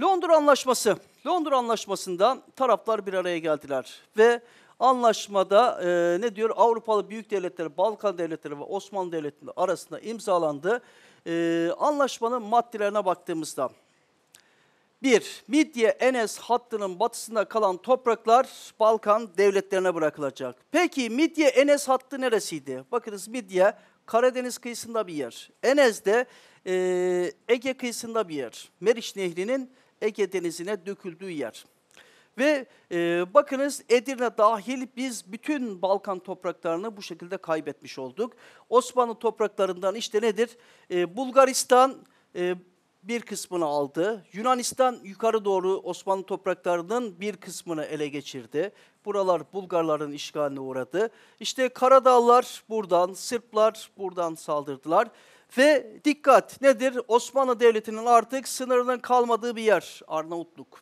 Londra Anlaşması. Londra Anlaşması'nda taraflar bir araya geldiler ve anlaşmada e, ne diyor Avrupalı büyük devletleri, Balkan devletleri ve Osmanlı devletleri arasında imzalandı. E, anlaşmanın maddelerine baktığımızda 1. Midye Enes hattının batısında kalan topraklar Balkan devletlerine bırakılacak. Peki Midye Enes hattı neresiydi? Bakınız Midye Karadeniz kıyısında bir yer. Enes de e, Ege kıyısında bir yer. Meriç Nehri'nin Ege Denizi'ne döküldüğü yer. Ve e, bakınız Edirne dahil biz bütün Balkan topraklarını bu şekilde kaybetmiş olduk. Osmanlı topraklarından işte nedir? E, Bulgaristan e, bir kısmını aldı. Yunanistan yukarı doğru Osmanlı topraklarının bir kısmını ele geçirdi. Buralar Bulgarların işgaline uğradı. İşte Karadağlar buradan, Sırplar buradan saldırdılar. Ve dikkat nedir? Osmanlı Devleti'nin artık sınırının kalmadığı bir yer Arnavutluk.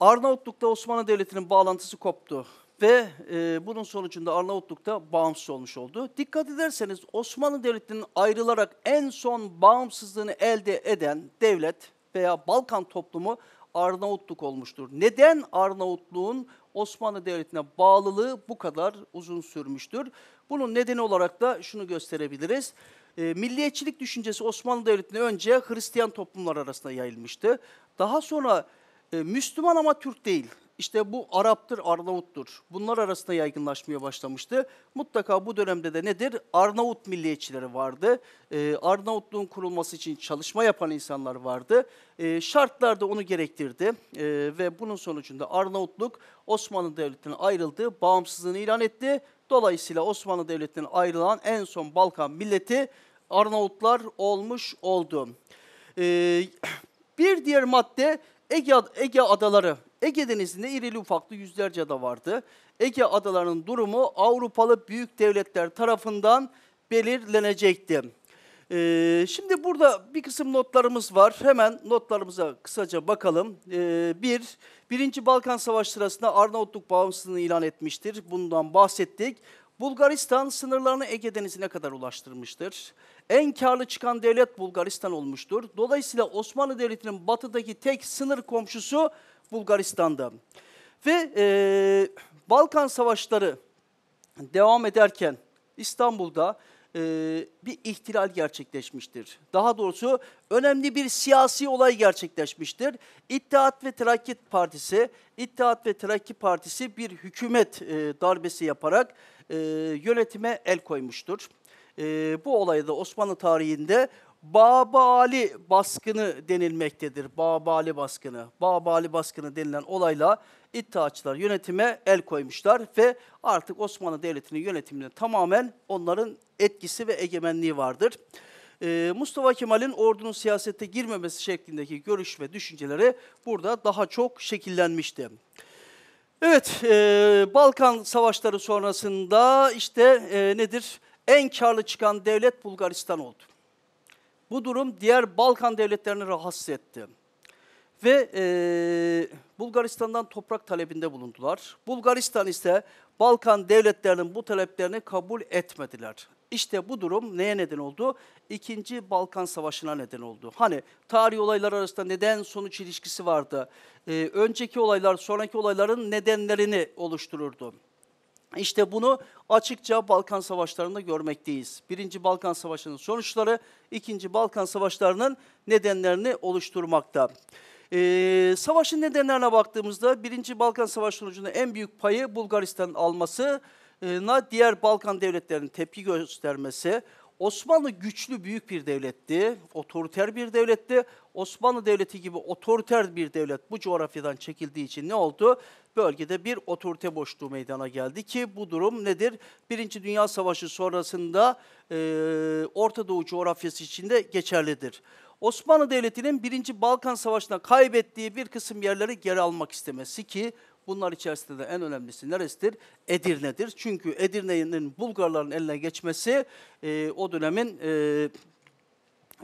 Arnavutluk'ta Osmanlı Devleti'nin bağlantısı koptu ve e, bunun sonucunda Arnavutluk'ta bağımsız olmuş oldu. Dikkat ederseniz Osmanlı Devleti'nin ayrılarak en son bağımsızlığını elde eden devlet veya Balkan toplumu Arnavutluk olmuştur. Neden Arnavutluğun Osmanlı Devleti'ne bağlılığı bu kadar uzun sürmüştür? Bunun nedeni olarak da şunu gösterebiliriz. E, milliyetçilik düşüncesi Osmanlı Devleti'ne önce Hristiyan toplumlar arasında yayılmıştı. Daha sonra e, Müslüman ama Türk değil. İşte bu Arap'tır, Arnavut'tur. Bunlar arasında yaygınlaşmaya başlamıştı. Mutlaka bu dönemde de nedir? Arnavut milliyetçileri vardı. Ee, Arnavutluğun kurulması için çalışma yapan insanlar vardı. Ee, şartlar da onu gerektirdi. Ee, ve bunun sonucunda Arnavutluk Osmanlı Devleti'ne ayrıldı, bağımsızlığını ilan etti. Dolayısıyla Osmanlı Devleti'nin ayrılan en son Balkan milleti Arnavutlar olmuş oldu. Ee, bir diğer madde Ege, Ege adaları. Ege denizinde irili ufaklı yüzlerce ada vardı. Ege adalarının durumu Avrupalı büyük devletler tarafından belirlenecekti. Ee, şimdi burada bir kısım notlarımız var. Hemen notlarımıza kısaca bakalım. Ee, bir, Birinci Balkan Savaşı sırasında Arnavutluk bağımsızlığını ilan etmiştir. Bundan bahsettik. Bulgaristan sınırlarını Ege Denizi'ne kadar ulaştırmıştır. En karlı çıkan devlet Bulgaristan olmuştur. Dolayısıyla Osmanlı Devleti'nin batıdaki tek sınır komşusu Bulgaristan'da. Ve e, Balkan Savaşları devam ederken İstanbul'da e, bir ihtilal gerçekleşmiştir. Daha doğrusu önemli bir siyasi olay gerçekleşmiştir. İttihat ve Terakki Partisi, İttihat ve Terakki Partisi bir hükümet e, darbesi yaparak e, yönetime el koymuştur. E, bu olayda Osmanlı tarihinde Babali baskını denilmektedir. Babali baskını. Babali baskını denilen olayla İttihatçılar yönetime el koymuşlar ve artık Osmanlı Devleti'nin yönetiminde tamamen onların etkisi ve egemenliği vardır. Ee, Mustafa Kemal'in ordunun siyasete girmemesi şeklindeki görüş ve düşünceleri burada daha çok şekillenmişti. Evet, e, Balkan Savaşları sonrasında işte e, nedir? En karlı çıkan devlet Bulgaristan oldu. Bu durum diğer Balkan devletlerini rahatsız etti. Ve e, Bulgaristan'dan toprak talebinde bulundular. Bulgaristan ise Balkan devletlerinin bu taleplerini kabul etmediler. İşte bu durum neye neden oldu? İkinci Balkan Savaşı'na neden oldu. Hani tarih olaylar arasında neden sonuç ilişkisi vardı. Ee, önceki olaylar sonraki olayların nedenlerini oluştururdu. İşte bunu açıkça Balkan Savaşları'nda görmekteyiz. Birinci Balkan Savaşı'nın sonuçları, ikinci Balkan Savaşları'nın nedenlerini oluşturmakta. Ee, savaşın nedenlerine baktığımızda Birinci Balkan Savaşı sonucunda en büyük payı Bulgaristan alması, diğer Balkan devletlerinin tepki göstermesi, Osmanlı güçlü büyük bir devletti, otoriter bir devletti. Osmanlı Devleti gibi otoriter bir devlet bu coğrafyadan çekildiği için ne oldu? Bölgede bir otorite boşluğu meydana geldi ki bu durum nedir? Birinci Dünya Savaşı sonrasında e, Orta Doğu coğrafyası içinde geçerlidir. Osmanlı Devleti'nin Birinci Balkan Savaşı'nda kaybettiği bir kısım yerleri geri almak istemesi ki Bunlar içerisinde de en önemlisi neresidir? Edirne'dir. Çünkü Edirne'nin Bulgarların eline geçmesi e, o dönemin e,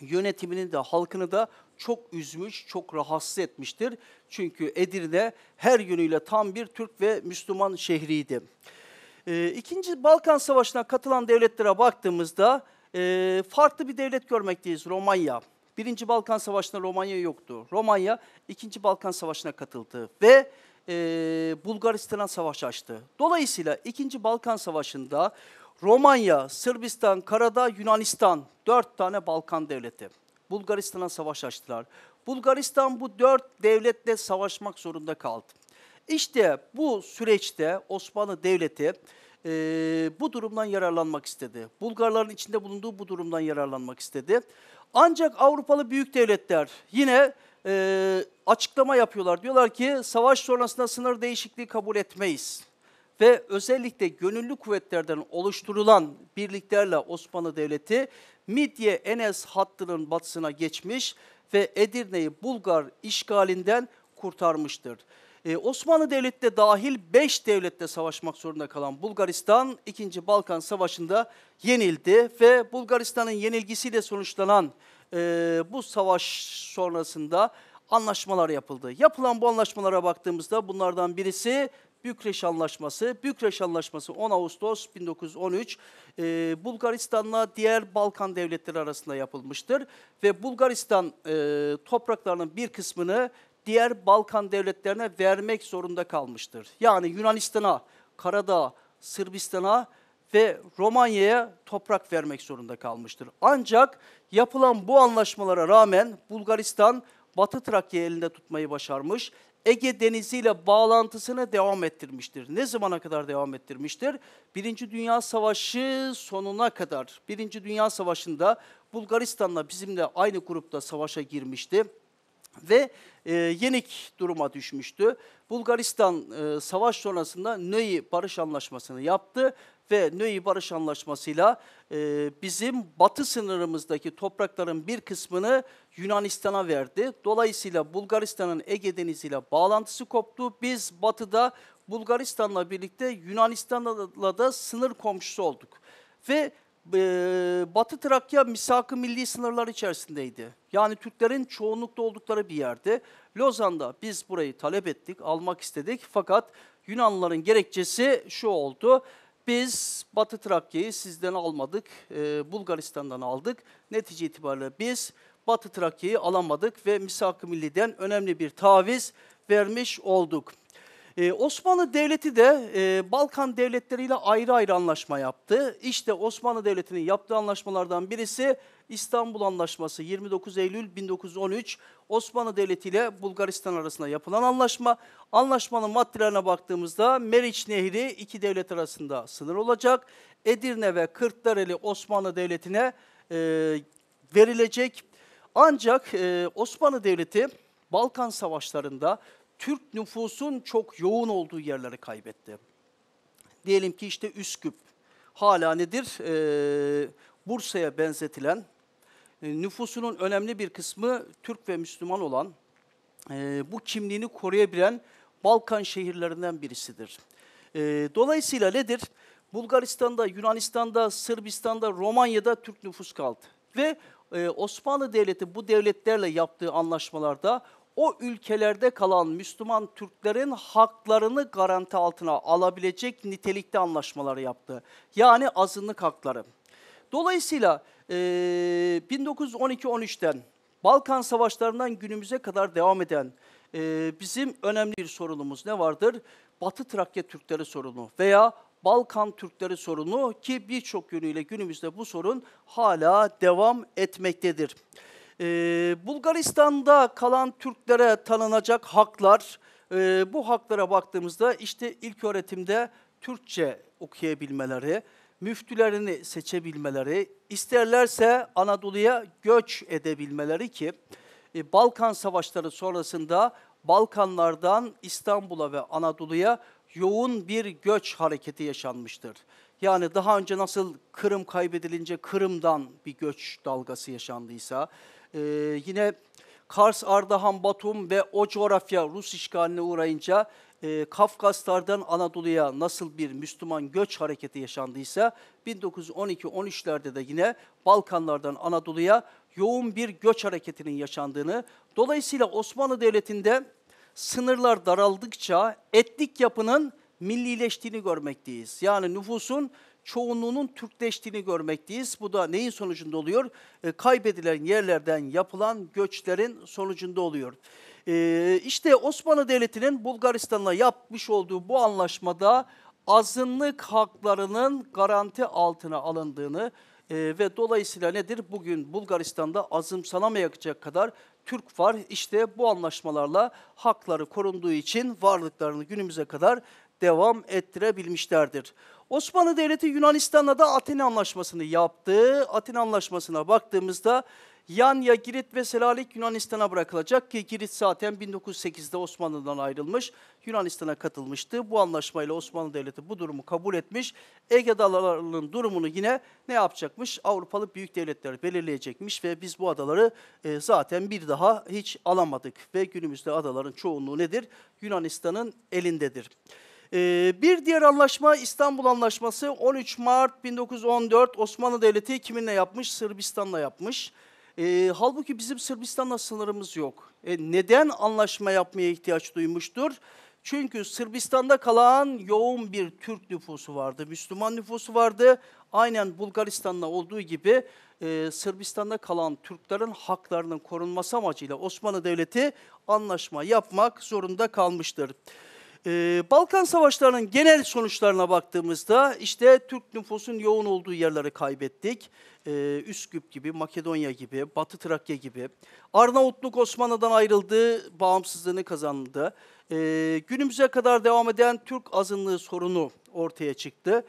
yönetimini de halkını da çok üzmüş, çok rahatsız etmiştir. Çünkü Edirne her yönüyle tam bir Türk ve Müslüman şehriydi. E, İkinci Balkan Savaşı'na katılan devletlere baktığımızda e, farklı bir devlet görmekteyiz Romanya. Birinci Balkan Savaşı'nda Romanya yoktu. Romanya İkinci Balkan Savaşı'na katıldı ve e, Bulgaristan'a savaş açtı. Dolayısıyla İkinci Balkan Savaşı'nda Romanya, Sırbistan, Karadağ, Yunanistan dört tane Balkan devleti. Bulgaristan'a savaş açtılar. Bulgaristan bu dört devletle savaşmak zorunda kaldı. İşte bu süreçte Osmanlı Devleti e, bu durumdan yararlanmak istedi. Bulgarların içinde bulunduğu bu durumdan yararlanmak istedi. Ancak Avrupalı büyük devletler yine e, açıklama yapıyorlar. Diyorlar ki savaş sonrasında sınır değişikliği kabul etmeyiz. Ve özellikle gönüllü kuvvetlerden oluşturulan birliklerle Osmanlı Devleti Midye Enes hattının batısına geçmiş ve Edirne'yi Bulgar işgalinden kurtarmıştır. Ee, Osmanlı Devleti de dahil 5 devlette savaşmak zorunda kalan Bulgaristan 2. Balkan Savaşı'nda yenildi ve Bulgaristan'ın yenilgisiyle sonuçlanan e, bu savaş sonrasında anlaşmalar yapıldı. Yapılan bu anlaşmalara baktığımızda bunlardan birisi Bükreş Anlaşması. Bükreş Anlaşması 10 Ağustos 1913 e, Bulgaristan'la diğer Balkan devletleri arasında yapılmıştır. Ve Bulgaristan e, topraklarının bir kısmını diğer Balkan devletlerine vermek zorunda kalmıştır. Yani Yunanistan'a, Karadağ, Sırbistan'a ve Romanya'ya toprak vermek zorunda kalmıştır. Ancak yapılan bu anlaşmalara rağmen Bulgaristan Batı Trakya elinde tutmayı başarmış. Ege Denizi ile bağlantısını devam ettirmiştir. Ne zamana kadar devam ettirmiştir? Birinci Dünya Savaşı sonuna kadar. Birinci Dünya Savaşı'nda Bulgaristan'la bizimle aynı grupta savaşa girmişti ve e, yenik duruma düşmüştü. Bulgaristan e, savaş sonrasında Nöy Barış Anlaşması'nı yaptı ve Nöy Barış Anlaşması'yla e, bizim batı sınırımızdaki toprakların bir kısmını Yunanistan'a verdi. Dolayısıyla Bulgaristan'ın Ege Denizi ile bağlantısı koptu. Biz batıda Bulgaristan'la birlikte Yunanistan'la da sınır komşusu olduk. Ve e, Batı Trakya misak-ı milli sınırlar içerisindeydi. Yani Türklerin çoğunlukta oldukları bir yerde. Lozan'da biz burayı talep ettik, almak istedik. Fakat Yunanlıların gerekçesi şu oldu. Biz Batı Trakya'yı sizden almadık, e, Bulgaristan'dan aldık. Netice itibariyle biz Batı Trakya'yı alamadık ve misak-ı milliden önemli bir taviz vermiş olduk. Ee, Osmanlı Devleti de e, Balkan devletleriyle ayrı ayrı anlaşma yaptı. İşte Osmanlı Devleti'nin yaptığı anlaşmalardan birisi İstanbul Anlaşması 29 Eylül 1913 Osmanlı Devleti ile Bulgaristan arasında yapılan anlaşma. Anlaşmanın maddelerine baktığımızda Meriç Nehri iki devlet arasında sınır olacak. Edirne ve Kırklareli Osmanlı Devleti'ne e, verilecek. Ancak e, Osmanlı Devleti Balkan Savaşlarında Türk nüfusun çok yoğun olduğu yerleri kaybetti. Diyelim ki işte Üsküp hala nedir? Ee, Bursa'ya benzetilen e, nüfusunun önemli bir kısmı Türk ve Müslüman olan e, bu kimliğini koruyabilen Balkan şehirlerinden birisidir. E, dolayısıyla nedir? Bulgaristan'da, Yunanistan'da, Sırbistan'da, Romanya'da Türk nüfus kaldı. Ve e, Osmanlı Devleti bu devletlerle yaptığı anlaşmalarda o ülkelerde kalan Müslüman Türklerin haklarını garanti altına alabilecek nitelikte anlaşmaları yaptı. Yani azınlık hakları. Dolayısıyla e, 1912-13'ten Balkan Savaşlarından günümüze kadar devam eden e, bizim önemli bir sorunumuz ne vardır? Batı Trakya Türkleri sorunu veya Balkan Türkleri sorunu ki birçok yönüyle günümüzde bu sorun hala devam etmektedir. Ee, Bulgaristan'da kalan Türklere tanınacak haklar, e, bu haklara baktığımızda işte ilk öğretimde Türkçe okuyabilmeleri, müftülerini seçebilmeleri, isterlerse Anadolu'ya göç edebilmeleri ki e, Balkan Savaşları sonrasında Balkanlardan İstanbul'a ve Anadolu'ya yoğun bir göç hareketi yaşanmıştır. Yani daha önce nasıl Kırım kaybedilince Kırım'dan bir göç dalgası yaşandıysa, ee, yine Kars, Ardahan, Batum ve o coğrafya Rus işgaline uğrayınca e, Kafkaslardan Anadolu'ya nasıl bir Müslüman göç hareketi yaşandıysa 1912-13'lerde de yine Balkanlardan Anadolu'ya yoğun bir göç hareketinin yaşandığını, dolayısıyla Osmanlı Devleti'nde sınırlar daraldıkça etnik yapının millileştiğini görmekteyiz. Yani nüfusun çoğunluğunun Türkleştiğini görmekteyiz. Bu da neyin sonucunda oluyor? E, kaybedilen yerlerden yapılan göçlerin sonucunda oluyor. E, işte Osmanlı Devleti'nin Bulgaristan'la yapmış olduğu bu anlaşmada azınlık haklarının garanti altına alındığını e, ve dolayısıyla nedir? Bugün Bulgaristan'da azımsanamayacak kadar Türk var. İşte bu anlaşmalarla hakları korunduğu için varlıklarını günümüze kadar devam ettirebilmişlerdir. Osmanlı Devleti Yunanistan'la da Atina Anlaşması'nı yaptı. Atina Anlaşması'na baktığımızda Yanya, Girit ve Selanik Yunanistan'a bırakılacak ki Girit zaten 1908'de Osmanlı'dan ayrılmış, Yunanistan'a katılmıştı. Bu anlaşmayla Osmanlı Devleti bu durumu kabul etmiş. Ege adalarının durumunu yine ne yapacakmış? Avrupalı büyük devletler belirleyecekmiş ve biz bu adaları e, zaten bir daha hiç alamadık. Ve günümüzde adaların çoğunluğu nedir? Yunanistan'ın elindedir. Ee, bir diğer anlaşma İstanbul Anlaşması 13 Mart 1914 Osmanlı Devleti kiminle yapmış? Sırbistan'la yapmış. Ee, halbuki bizim Sırbistan'la sınırımız yok. E, neden anlaşma yapmaya ihtiyaç duymuştur? Çünkü Sırbistan'da kalan yoğun bir Türk nüfusu vardı, Müslüman nüfusu vardı. Aynen Bulgaristan'da olduğu gibi e, Sırbistan'da kalan Türklerin haklarının korunması amacıyla Osmanlı Devleti anlaşma yapmak zorunda kalmıştır. Ee, Balkan Savaşları'nın genel sonuçlarına baktığımızda işte Türk nüfusun yoğun olduğu yerleri kaybettik. Ee, Üsküp gibi, Makedonya gibi, Batı Trakya gibi. Arnavutluk Osmanlı'dan ayrıldı, bağımsızlığını kazandı. Ee, günümüze kadar devam eden Türk azınlığı sorunu ortaya çıktı.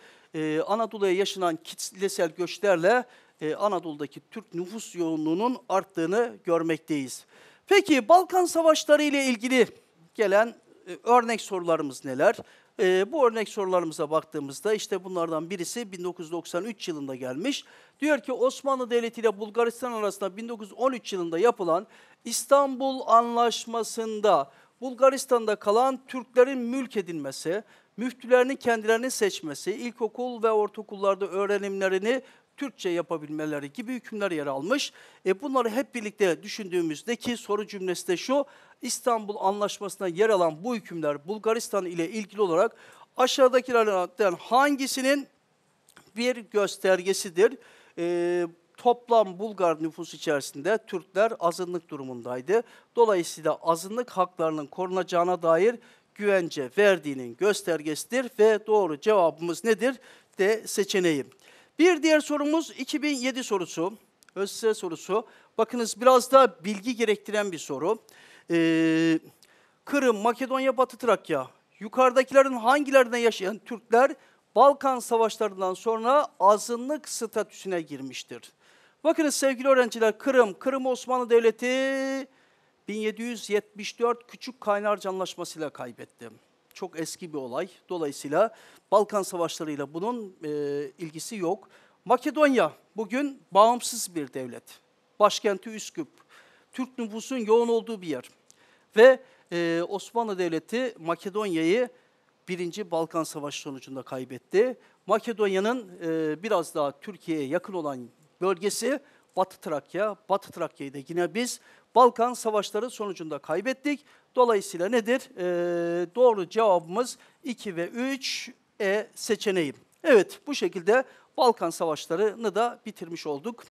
Anadolu'ya yaşanan kitlesel göçlerle e, Anadolu'daki Türk nüfus yoğunluğunun arttığını görmekteyiz. Peki Balkan Savaşları ile ilgili gelen örnek sorularımız neler? E, bu örnek sorularımıza baktığımızda işte bunlardan birisi 1993 yılında gelmiş. Diyor ki Osmanlı Devleti ile Bulgaristan arasında 1913 yılında yapılan İstanbul Anlaşması'nda Bulgaristan'da kalan Türklerin mülk edilmesi, müftülerini kendilerini seçmesi, ilkokul ve ortaokullarda öğrenimlerini Türkçe yapabilmeleri gibi hükümler yer almış. E bunları hep birlikte düşündüğümüzde ki soru cümlesi de şu, İstanbul Anlaşması'na yer alan bu hükümler Bulgaristan ile ilgili olarak aşağıdakilerden hangisinin bir göstergesidir? E, toplam Bulgar nüfusu içerisinde Türkler azınlık durumundaydı. Dolayısıyla azınlık haklarının korunacağına dair güvence verdiğinin göstergesidir ve doğru cevabımız nedir? De seçeneği. Bir diğer sorumuz 2007 sorusu. ÖSS sorusu. Bakınız biraz da bilgi gerektiren bir soru. Ee, Kırım, Makedonya, Batı Trakya. Yukarıdakilerin hangilerinde yaşayan Türkler Balkan Savaşlarından sonra azınlık statüsüne girmiştir? Bakınız sevgili öğrenciler Kırım, Kırım Osmanlı Devleti 1774 Küçük Kaynarca Anlaşması'yla kaybetti. Çok eski bir olay. Dolayısıyla Balkan Savaşları'yla bunun e, ilgisi yok. Makedonya bugün bağımsız bir devlet. Başkenti Üsküp. Türk nüfusun yoğun olduğu bir yer. Ve e, Osmanlı Devleti Makedonya'yı Birinci Balkan Savaşı sonucunda kaybetti. Makedonya'nın e, biraz daha Türkiye'ye yakın olan bölgesi Batı Trakya. Batı Trakya'yı da yine biz Balkan Savaşları sonucunda kaybettik. Dolayısıyla nedir? E, doğru cevabımız 2 ve 3 E seçeneği. Evet bu şekilde Balkan Savaşları'nı da bitirmiş olduk.